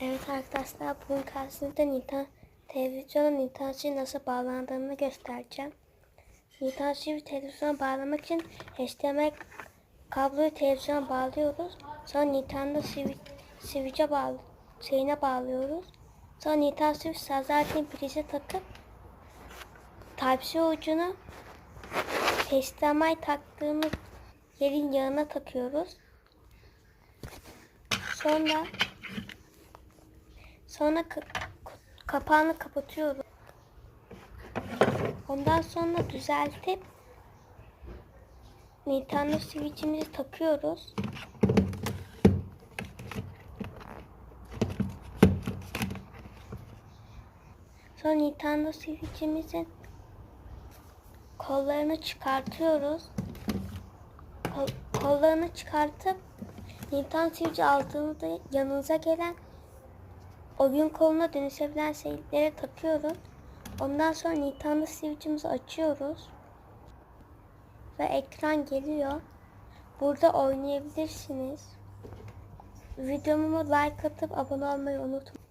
Evet arkadaşlar bugün karşınızda Nintendo televizyona Nintendo Switch nasıl bağlandığını göstereceğim. Nintendo Switch televizyona bağlamak için HDMI kabloyu televizyona bağlıyoruz. Sonra Nintendo Switch Switch'e bağlı şeyine bağlıyoruz. Sonra Nintendo Switch sazarken prize takıp Type-C ucunu HDMI taktığımız yerin yanına takıyoruz. Sonra Sonra ka- ka- kapağını kapatıyoruz. Ondan sonra düzeltip Nintendo Switch'imizi takıyoruz. Sonra Nintendo Switch'imizin kollarını çıkartıyoruz. Kol- kollarını çıkartıp Nintendo Switch'i aldığınızda yanınıza gelen oyun koluna dönüşebilen şeylere takıyoruz. Ondan sonra Nintendo Switch'imizi açıyoruz. Ve ekran geliyor. Burada oynayabilirsiniz. Videomu like atıp abone olmayı unutmayın.